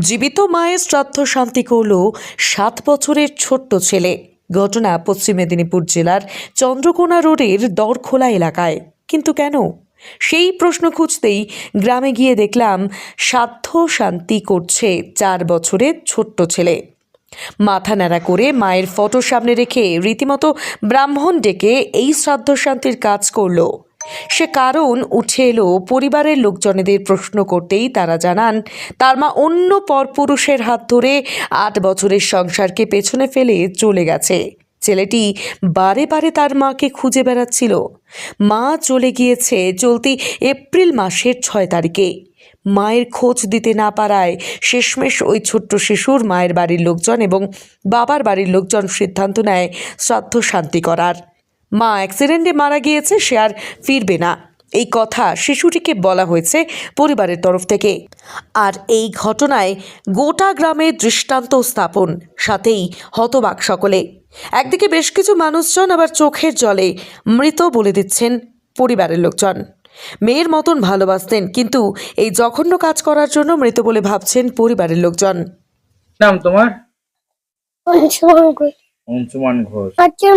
জীবিত মায়ের শ্রাদ্ধ শান্তি করল সাত বছরের ছোট্ট ছেলে। ঘটনা পশ্চিম মেদিনীপুর জেলার চন্দ্রকোনা রোডের দরখোলা এলাকায়। কিন্তু কেন? সেই প্রশ্ন খুঁজতেই গ্রামে গিয়ে দেখলাম, সাধ্য শান্তি করছে চার বছরের ছোট্ট ছেলে। মাথা ন্যাড়া করে মায়ের ফটো সামনে রেখে রীতিমতো ব্রাহ্মণ ডেকে এই শ্রাদ্ধ শান্তির কাজ করল। সে কারণ উঠে এলো পরিবারের লোকজনেদের প্রশ্ন করতেই তারা জানান, তার মা অন্য পরপুরুষের হাত ধরে আট বছরের সংসারকে পেছনে ফেলে চলে গেছে। ছেলেটি বারে বারে তার মাকে খুঁজে বেড়াচ্ছিল। মা চলে গিয়েছে চলতি এপ্রিল মাসের ছয় তারিখে। মায়ের খোঁজ দিতে না পারায় শেষমেশ ওই ছোট্ট শিশুর মায়ের বাড়ির লোকজন এবং বাবার বাড়ির লোকজন সিদ্ধান্ত নেয় শ্রাদ্ধ শান্তি করার। মা অ্যাক্সিডেন্টে মারা গিয়েছে সে আর ফিরবে না। এই কথা শিশুটিকে বলা হয়েছে পরিবারের তরফ থেকে। আর এই ঘটনায় গোটা গ্রামে দৃষ্টান্ত স্থাপন সাথেই হতবাক সকলে। একদিকে বেশ কিছু মানুষজন আবার চোখের জলে মৃত বলে দিচ্ছেন পরিবারের লোকজন। মেয়ের মতন ভালোবাসতেন কিন্তু এই জঘন্য কাজ করার জন্য মৃত বলে ভাবছেন পরিবারের লোকজন। নাম তোমার? অংশুমান ঘোষ। হচ্ছে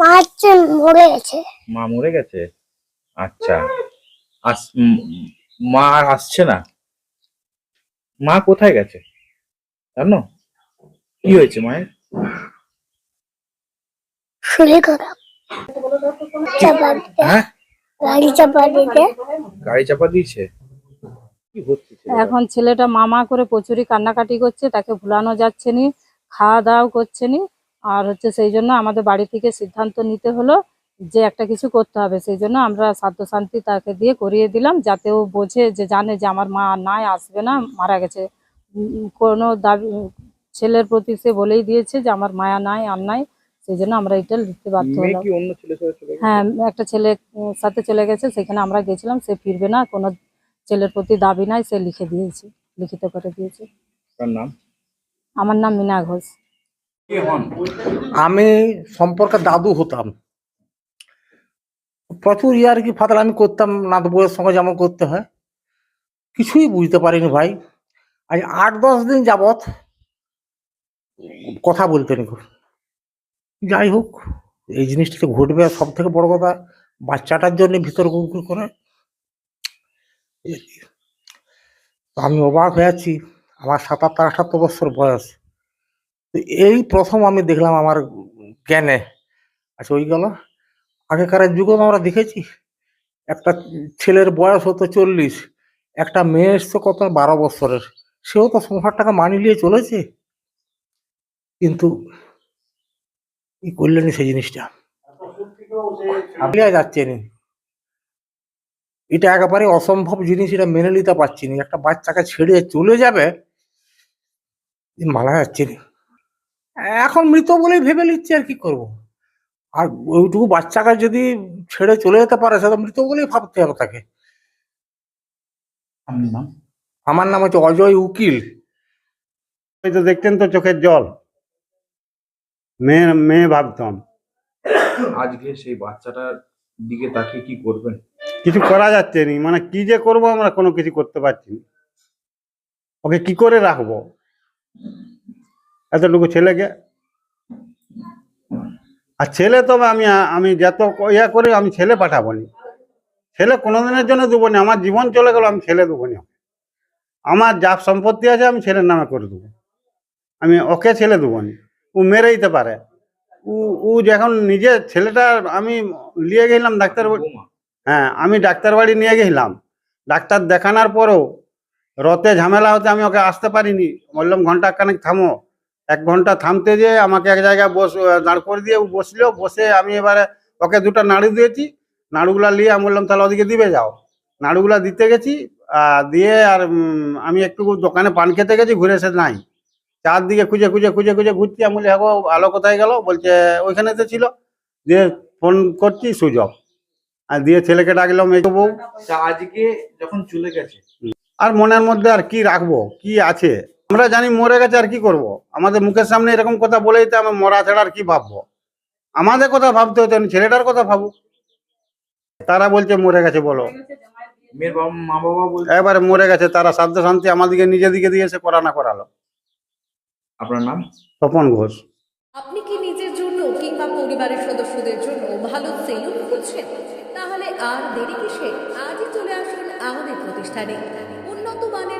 মা হচ্ছে মরে গেছে। মা মরে গেছে? আচ্ছা। মা আর আসছে না? মা কোথায় গেছে? জানো? কি হয়েছে মায়ের? শরীর খারাপ হ্যাঁ? গাড়ি চাপা দিতে। গাড়ি চাপা দিয়েছে? কি হচ্ছে ছেলেটার? এখন ছেলেটা মামা করে প্রচুরই কান্নাকাটি করছে তাকে ভুলানো যাচ্ছে নি খাওয়া দাওয়াও করছে নি। আর হচ্ছে সেই জন্য আমাদের বাড়ি থেকে সিদ্ধান্ত নিতে হলো যে একটা কিছু করতে হবে। সেই জন্য আমরা সাধ্য শান্তি তাকে দিয়ে করিয়ে দিলাম যাতে ও বোঝে যে জানে যে আমার মা নাই আসবে না মারা গেছে। কোনো দাবি ছেলের প্রতি সে বলেই দিয়েছে যে আমার মায়া নাই আর নাই। সেই জন্য আমরা এটা লিখতে বাধ্য হলাম? হ্যাঁ একটা ছেলে সাথে চলে গেছে সেখানে আমরা গেছিলাম সে ফিরবে না কোনো ছেলের প্রতি দাবি নাই সে লিখে দিয়েছে লিখিত করে দিয়েছে। আমার নাম মিনা ঘোষ। আমি সম্পর্কে দাদু হতাম। প্রচুর ইয়ার কি ফাতাল আমি করতাম নাত বউয়ের সঙ্গে যেমন করতে হয়। কিছুই বুঝতে পারিনি ভাই। আজ আট, দশ দিন যাবত কথা বলতেন যাই হোক, এই জিনিসটা তো ঘটবে সব থেকে বড় কথা, বাচ্চাটার জন্য ভিতর গুড় করে। আমি অবাক হয়ে আছি, আমার সাতাত্তর আটাত্তর বছর বয়স। এই প্রথম আমি দেখলাম আমার জ্ঞানে। আচ্ছা ওই গেল। আগেকার যুগও আমরা দেখেছি, একটা ছেলের বয়স হতো চল্লিশ, একটা মেয়ে এসছে কত বারো বছরের। সেও তো সংসারটাকে মানিয়ে নিয়ে চলেছে। কিন্তু কি করলেন সেই জিনিসটা? আপনি যাচ্ছে এটা একেবারে অসম্ভব জিনিস, এটা মেনে নিতে পারছি না। একটা বাচ্চাকে ছেড়ে চলে যাবে মানা যাচ্ছে না এখন মৃত বলেই ভেবে নিচ্ছি আর কি করব। আর ওইটুকু বাচ্চাকে যদি ছেড়ে চলে যেতে পারে সেটা মৃত বলেই ভাবতে হবে তাকে। আমার নাম হচ্ছে অজয় উকিল। ওই তো দেখতেন তো চোখের জল। মেয়ে মেয়ে ভাবতাম আজকে সেই বাচ্চাটার দিকে তাকিয়ে কি করবেন? কিছু করা যাচ্ছে নি। মানে কি যে করব আমরা কোনো কিছু করতে পারছি না। ওকে কি করে রাখব? এতটুকু ছেলেকে? আর ছেলে তবে আমি আমি যত ইয়া করি আমি ছেলে পাঠাবো নি। ছেলে কোনোদিনের জন্য দেবো না। আমার জীবন চলে গেল আমি ছেলে দেবো না। আমার যা সম্পত্তি আছে আমি ছেলের নামে করে দেবো। আমি ওকে ছেলে দেবো না। ও মেরে দিতে পারে। ও ও যখন নিজে ছেলেটা আমি নিয়ে গেলাম ডাক্তার বাড়ি- হ্যাঁ আমি ডাক্তার বাড়ি নিয়ে গেছিলাম ডাক্তার দেখানোর পরেও রতে ঝামেলা হতে আমি ওকে আসতে পারিনি। বললাম ঘণ্টা খানেক থামো। এক ঘণ্টা থামতে যেয়ে আমাকে এক জায়গায় বস দাঁড় করে দিয়ে বসল। বসে আমি এবারে ওকে দুটো নাড়ু দিয়েছি। নাড়ুগুলা নিয়ে আমি বললাম তাহলে ওদিকে দিবে যাও। নাড়ুগুলা দিতে গেছি দিয়ে আর আমি একটু দোকানে পান খেতে গেছি ঘুরে এসে নাই। চারদিকে খুঁজে খুঁজে খুঁজে খুঁজে ঘুরছি। আমি বলি হ্যাঁ আলো কোথায় গেল? বলছে ওইখানে তো ছিল। দিয়ে ফোন করছি সুযোগ আর দিয়ে ছেলেকে ডাকলাম এই বউ। আজকে যখন চলে গেছে? আর মনের মধ্যে আর কি রাখব? কি আছে? আমরা জানি মরে গেছে আর কি করব। আমাদের মুখের সামনে এরকম কথা বলে দিতে আমি মরা ছাড়া আর কি ভাববো? আমাদের কথা ভাবতে হতো না, ছেলেটার কথা ভাবুক। তারা বলছে মরে গেছে বলো। মা বাবা এবারে মরে গেছে তারা সাধ্য শান্তি আমাদেরকে নিজেদিকে দিয়েছে করানা করালো। আপনার নাম? তপন ঘোষ। আপনি কি নিজের জন্য কিংবা পরিবারের সদস্যদের জন্য ভালো সেলুন খুঁজছেন? তাহলে আর দেরি কিসে? আজই চলে আসুন আমাদের প্রতিষ্ঠানে। উন্নত মানের